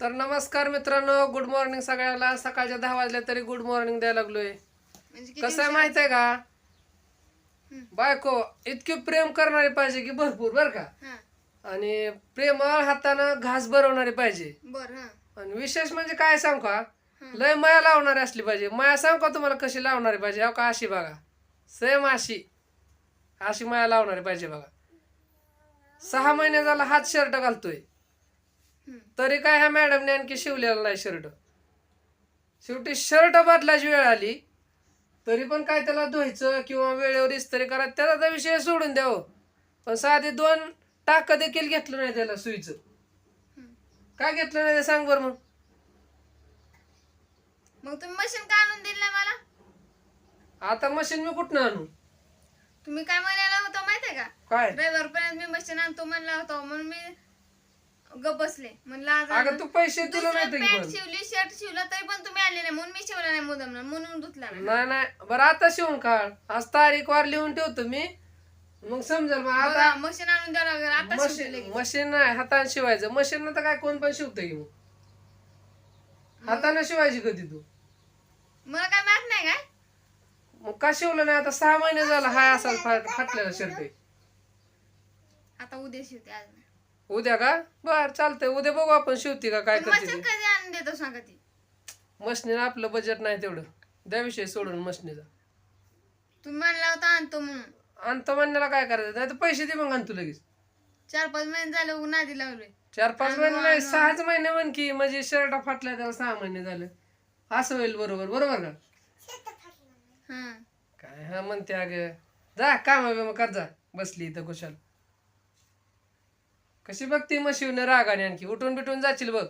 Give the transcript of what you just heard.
तर नमस्कार मित्रांनो गुड मॉर्निंग सगळ्याला सकाळच्या दहा वाजल्या तरी गुड मॉर्निंग द्यायला लागलोय. म्हणजे कसं आहे माहीत आहे का? बायको इतकी प्रेम करणारी पाहिजे की भरपूर बर का? आणि प्रेमळ हातानं घास भरवणारी पाहिजे. बर हा. आणि विशेष म्हणजे काय सांग का? लय माया लावणारी असली पाहिजे. माया सांग का तुम्हाला कशी लावणारी पाहिजे? हो का अशी बघा. सेम अशी. अशी माया लावणारी पाहिजे बघा. सहा महिने झाला हात शर्ट घालतोय. तरी काय ह्या मॅडमने आणखी शिवलेला नाही शर्ट. शेवटी शर्ट बदलायची वेळ आली तरी पण काय त्याला धुवायचं किंवा वेळेवर इस्त्री करा त्याचा विषय सोडून द्यावं पण साधे दोन टाक देखील घेतलं नाही त्याला सुईचं. काय घेतलं नाही ते सांग बरं मग. मग तुम्ही मशीन का आणून दिलं नाही मला? आता मशीन मी कुठनं आणू? तुम्ही काय म्हणायला होतं माहितीये का? काय? रविवारपर्यंत मी मशीन आणतो म्हणला होता म्हणून मी गप बसले. म्हणलं आज अगं तू पैसे तुला नाही की पॅन्ट पण. शिवली शर्ट शिवला तरी पण तुम्ही आले नाही. म्हणून मी शिवला नाही मुदम म्हणून धुतला नाही. नाही नाही. बरं आता शिवून काढ. आज तारीख वार लिहून ठेवतो मी. मग समजेल मग आता बघा, मशीन आणून द्यावं लागेल. आता शिवते मशीन लगेच. मशीन नाही हाताने शिवायचं. मशीन तर काय कोण पण शिवतं की मग? हाताने शिवायची कधी तू? मला काय माहीत नाही काय? मग का शिवलं नाही? आता सहा महिने झाला हाय असा फाट फाटलेला शर्ट. आहे आता उद्या शिवते आज नाही उद्या का? बर चालतंय. उद्या बघू आपण शिवती का काय पण करते मशीन ती. कधी आणून देतो सांगा ती? मशनीनं आपलं बजेट नाही तेवढं. द्या विषय सोडून मशनीचा. तुम्ही म्हणला होता आणतो म्हणून. आणतो म्हणण्याला काय करायचं? नाही तर पैसे दे मग आणतो लगेच. चार पाच महिने झाले उन्हादी लावलोय चार पाच महिने नाही सहाच महिने म्हण की म्हणजे शर्ट फाटलाय त्याला सहा महिने झाले. असं होईल बरोबर बरोबर का? हा. काय हा म्हणते अग. जा काम मग कर जा. बसली इथं कुशाल. कशी बघती मग शिवने रागाने आणखी? उठून बिटून जाशील बघ.